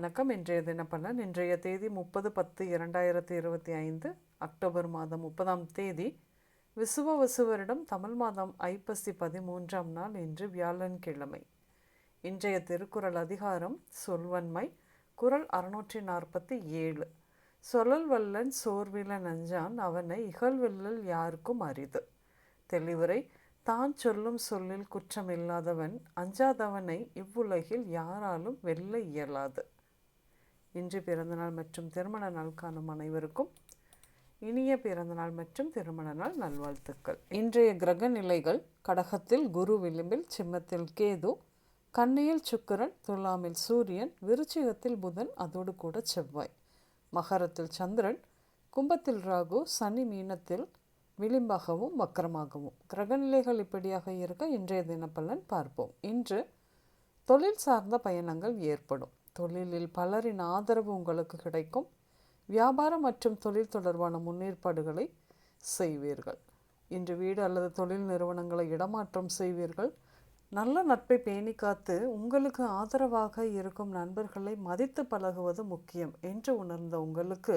வணக்கம். இன்றைய தினப்பலன் இன்றைய தேதி முப்பது பத்து இரண்டாயிரத்தி இருபத்தி ஐந்து அக்டோபர் மாதம் முப்பதாம் தேதி. விசுவ வசுவரிடம் தமிழ் மாதம் ஐப்பசி பதிமூன்றாம் நாள் இன்று வியாழன்கிழமை. இன்றைய திருக்குறள் அதிகாரம் சொல்வன்மை குறள் அறுநூற்றி நாற்பத்தி ஏழு. சொல்லல் வல்லன் சோர்வில நஞ்சான் அவனை இகழ்வெல்லல் யாருக்கும் அரிது. தெளிவுரை தான் சொல்லும் சொல்லில் குற்றமில்லாதவன் அஞ்சாதவனை இவ்வுலகில் யாராலும் வெல்ல இயலாது. இன்று பிறந்தநாள் மற்றும் திருமண நாள் காணும் அனைவருக்கும் இனிய பிறந்தநாள் மற்றும் திருமண நாள் நல்வாழ்த்துக்கள். இன்றைய கிரக நிலைகள் கடகத்தில் குரு விளிம்பில் சிம்மத்தில் கேது கண்ணியில் சுக்கிரன் துலாமில் சூரியன் விருச்சிகத்தில் புதன் அதோடு கூட செவ்வாய். மகரத்தில் சந்திரன் கும்பத்தில் ராகு சனி மீனத்தில் விளிம்பாகவும் வக்கரமாகவும். கிரகநிலைகள் இப்படியாக இருக்க இன்றைய தினப்பலன் பார்ப்போம். இன்று தொழில் சார்ந்த பயணங்கள் ஏற்படும். தொழிலில் பலரின் ஆதரவு உங்களுக்கு கிடைக்கும். வியாபாரம் மற்றும் தொழில் தொடர்பான முன்னேற்பாடுகளை செய்வீர்கள். இன்று வீடு அல்லது தொழில் நிறுவனங்களை இடமாற்றம் செய்வீர்கள். நல்ல நட்பை பேணி காத்து உங்களுக்கு ஆதரவாக இருக்கும் நண்பர்களை மதித்து பழகுவது முக்கியம் என்று உணர்ந்த உங்களுக்கு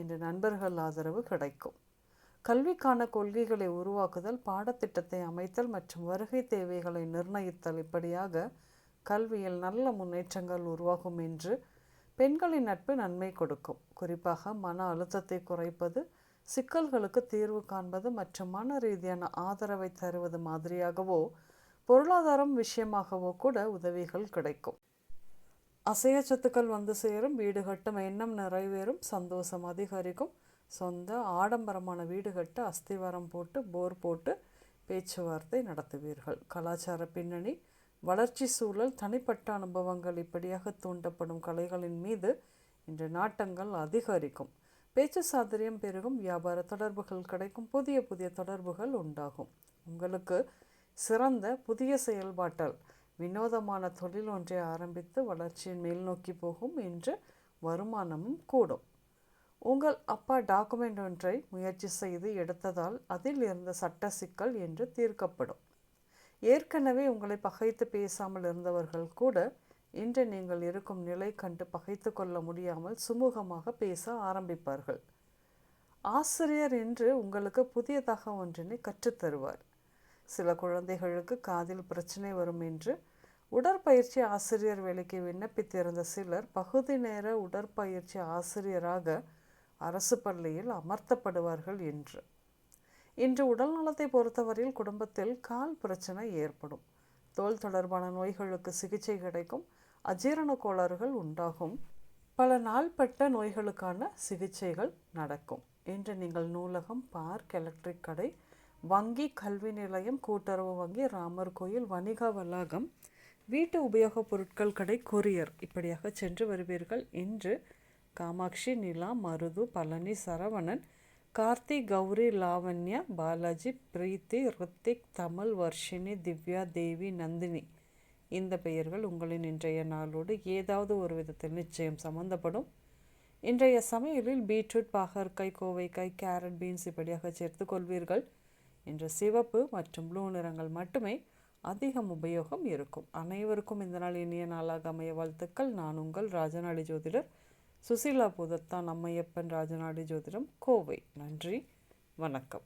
இன்று நண்பர்கள் ஆதரவு கிடைக்கும். கல்விக்கான கொள்கைகளை உருவாக்குதல் பாடத்திட்டத்தை அமைத்தல் மற்றும் வருகை தேவைகளை நிர்ணயித்தல் இப்படியாக கல்வியில் நல்ல முன்னேற்றங்கள் உருவாகும் என்று பெண்களின் நட்பு நன்மை கொடுக்கும். குறிப்பாக மன அழுத்தத்தை குறைப்பது சிக்கல்களுக்கு தீர்வு காண்பது மற்றும் மன ரீதியான ஆதரவை தருவது மாதிரியாகவோ பொருளாதாரம் விஷயமாகவோ கூட உதவிகள் கிடைக்கும். அசைய சொத்துக்கள் வந்து சேரும் வீடு கட்டும் எண்ணம் நிறைவேறும் சந்தோஷம் அதிகரிக்கும். சொந்த ஆடம்பரமான வீடு கட்ட அஸ்திவாரம் போட்டு போர் போட்டு பேச்சுவார்த்தை நடத்துவீர்கள். கலாச்சார பின்னணி வளர்ச்சி சூழல் தனிப்பட்ட அனுபவங்கள் இப்படியாக தூண்டப்படும் கலைகளின் மீது இன்று நாட்டங்கள் அதிகரிக்கும். பேச்சு சாதுரியம் பெருகும் வியாபார தொடர்புகள் கிடைக்கும் புதிய புதிய தொடர்புகள் உண்டாகும். உங்களுக்கு சிறந்த புதிய செயல்பாட்டால் வினோதமான தொழில் ஒன்றை ஆரம்பித்து வளர்ச்சியின் மேல் நோக்கி போகும் என்று வருமானமும் கூடும். உங்கள் அப்பா டாக்குமெண்ட் ஒன்றை முயற்சி செய்து எடுத்ததால் அதில் இருந்த சட்ட சிக்கல் என்று தீர்க்கப்படும். ஏற்கனவே உங்களை பகைத்து பேசாமல் இருந்தவர்கள் கூட இன்று நீங்கள் இருக்கும் நிலை கண்டு பகைத்து கொள்ள முடியாமல் சுமூகமாக பேச ஆரம்பிப்பார்கள். ஆசிரியர் என்று உங்களுக்கு புதியதாக ஒன்றினை கற்றுத்தருவார். சில குழந்தைகளுக்கு காதில் பிரச்சனை வரும் என்று உடற்பயிற்சி ஆசிரியர் வேலைக்கு விண்ணப்பித்திருந்த சிலர் பகுதி நேர உடற்பயிற்சி ஆசிரியராக அரசு பள்ளியில் அமர்த்தப்படுவார்கள் என்று. இன்று உடல் நலத்தை பொறுத்தவரையில் குடும்பத்தில் கால் பிரச்சனை ஏற்படும். தோல் தொடர்பான நோய்களுக்கு சிகிச்சை கிடைக்கும். அஜீரண கோளாறுகள் உண்டாகும். பல நாள்பட்ட நோய்களுக்கான சிகிச்சைகள் நடக்கும். இன்று நீங்கள் நூலகம் பார்க் எலக்ட்ரிக் கடை வங்கி கல்வி நிலையம் கூட்டுறவு வங்கி ராமர் கோயில் வணிக வளாகம் வீட்டு உபயோகப் பொருட்கள் கடை கொரியர் இப்படியாக சென்று வருவீர்கள். இன்று காமாட்சி நிலா மருது பழனி சரவணன் கார்த்தி கௌரி லாவண்யா பாலாஜி பிரீத்தி ரித்திக் தமிழ் வர்ஷினி திவ்யா தேவி நந்தினி இந்த பெயர்கள் உங்களின் இன்றைய நாளோடு ஏதாவது ஒரு விதத்தில் நிச்சயம் சம்பந்தப்படும் இன்றைய சமையலில் பீட்ரூட் பாகற்காய் கோவைக்காய் கேரட் பீன்ஸ் இப்படியாக சேர்த்து கொள்வீர்கள் இன்று சிவப்பு மற்றும் ப்ளூ நிறங்கள் மட்டுமே அதிகம் உபயோகம் இருக்கும் அனைவருக்கும் இந்த நாள் இனிய நாளாக அமைய வாழ்த்துக்கள் நான் உங்கள் ராஜநாடி ஜோதிடர் சுசீலா பூதத்தான் நம்மையப்பன் ராஜநாடி ஜோதிடம் கோவை. நன்றி வணக்கம்.